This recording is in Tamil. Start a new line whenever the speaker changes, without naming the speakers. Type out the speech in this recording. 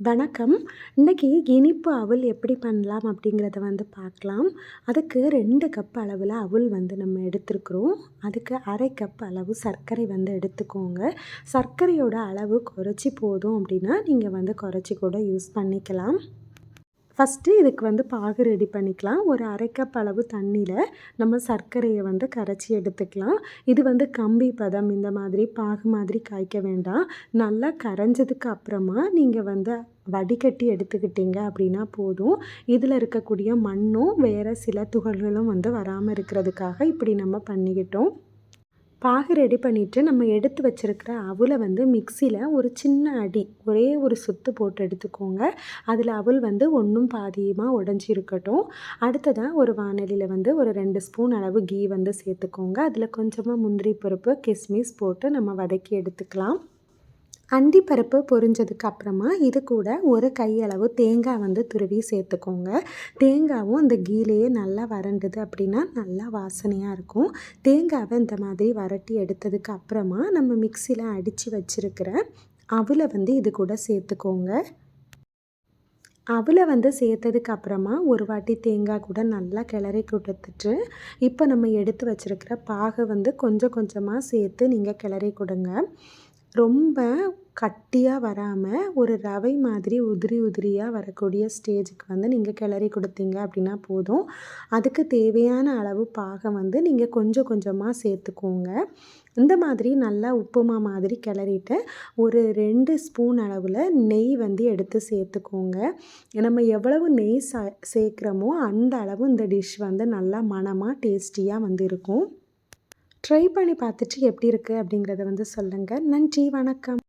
வணக்கம். இன்றைக்கி இனிப்பு அவல் எப்படி பண்ணலாம் அப்படிங்கிறத வந்து பார்க்கலாம். அதுக்கு ரெண்டு கப் அளவில் அவல் வந்து நம்ம எடுத்துருக்குறோம். அதுக்கு அரை கப் அளவு சர்க்கரை வந்து எடுத்துக்கோங்க. சர்க்கரையோட அளவு குறைச்சி போதும் அப்படின்னா நீங்கள் வந்து குறைச்சி கூட யூஸ் பண்ணிக்கலாம். ஃபஸ்ட்டு இதுக்கு வந்து பாகு ரெடி பண்ணிக்கலாம். ஒரு அரைக்கப் அளவு தண்ணியில் நம்ம சர்க்கரையை வந்து கரைச்சி எடுத்துக்கலாம். இது வந்து கம்பி பதம் இந்த மாதிரி பாகு மாதிரி காய்க்க வேண்டாம். நல்லா கரைஞ்சதுக்கு அப்புறமா நீங்கள் வந்து வடிகட்டி எடுத்துக்கிட்டீங்க அப்படின்னா போதும். இதில் இருக்கக்கூடிய மண்ணும் வேறு சில துகள்களும் வந்து வராமல் இருக்கிறதுக்காக இப்படி நம்ம பண்ணிக்கிட்டோம். பாகு ரெடி பண்ணிவிட்டு நம்ம எடுத்து வச்சுருக்கிற அவலை வந்து மிக்சியில் ஒரு சின்ன அடி ஒரே ஒரு சுத்து போட்டு எடுத்துக்கோங்க. அதில் அவல் வந்து ஒன்றும் பாதியமாக உடஞ்சி இருக்கட்டும் அடுத்ததாக ஒரு வானலியில் வந்து ஒரு ரெண்டு ஸ்பூன் அளவு கீ வந்து சேர்த்துக்கோங்க. அதில் கொஞ்சமாக முந்திரி பருப்பு கிஸ்மிஸ் போட்டு நம்ம வதக்கி எடுத்துக்கலாம். அண்டிப்பருப்பு பொரிஞ்சதுக்கு அப்புறமா இது கூட ஒரு கையளவு தேங்காய் வந்து துருவி சேர்த்துக்கோங்க. தேங்காவும் அந்த கீழேயே நல்லா வறண்டுது அப்படின்னா நல்லா வாசனையாக இருக்கும். தேங்காவை இந்த மாதிரி வரட்டி எடுத்ததுக்கு அப்புறமா நம்ம மிக்சியில் அடித்து வச்சுருக்கிற அவில் வந்து இது கூட சேர்த்துக்கோங்க. அவில் வந்து சேர்த்ததுக்கு அப்புறமா ஒரு வாட்டி தேங்காய் கூட நல்லா கிளறி கொடுத்துட்டு இப்போ நம்ம எடுத்து வச்சுருக்கிற பாகை வந்து கொஞ்சம் கொஞ்சமாக சேர்த்து நீங்கள் கிளறி கொடுங்க. ரொம்ப கட்டியாக வராமல் ஒரு ரவை மாதிரி உதிரி உதிரியாக வரக்கூடிய ஸ்டேஜுக்கு வந்து நீங்கள் கிளறி கொடுத்தீங்க அப்படின்னா போதும். அதுக்கு தேவையான அளவு பாகம் வந்து நீங்கள் கொஞ்சம் கொஞ்சமாக சேர்த்துக்கோங்க. இந்த மாதிரி நல்லா உப்புமா மாதிரி கிளறிட்டு ஒரு ரெண்டு ஸ்பூன் அளவில் நெய் வந்து எடுத்து சேர்த்துக்கோங்க. நம்ம எவ்வளவு நெய் ச சேர்க்குறோமோ அந்த அளவு இந்த டிஷ் வந்து நல்லா மனமாக டேஸ்டியாக வந்து இருக்கும். ட்ரை பண்ணி பார்த்துட்டு எப்படி இருக்குது அப்படிங்கிறத வந்து சொல்லுங்கள் நன்றி வணக்கம்.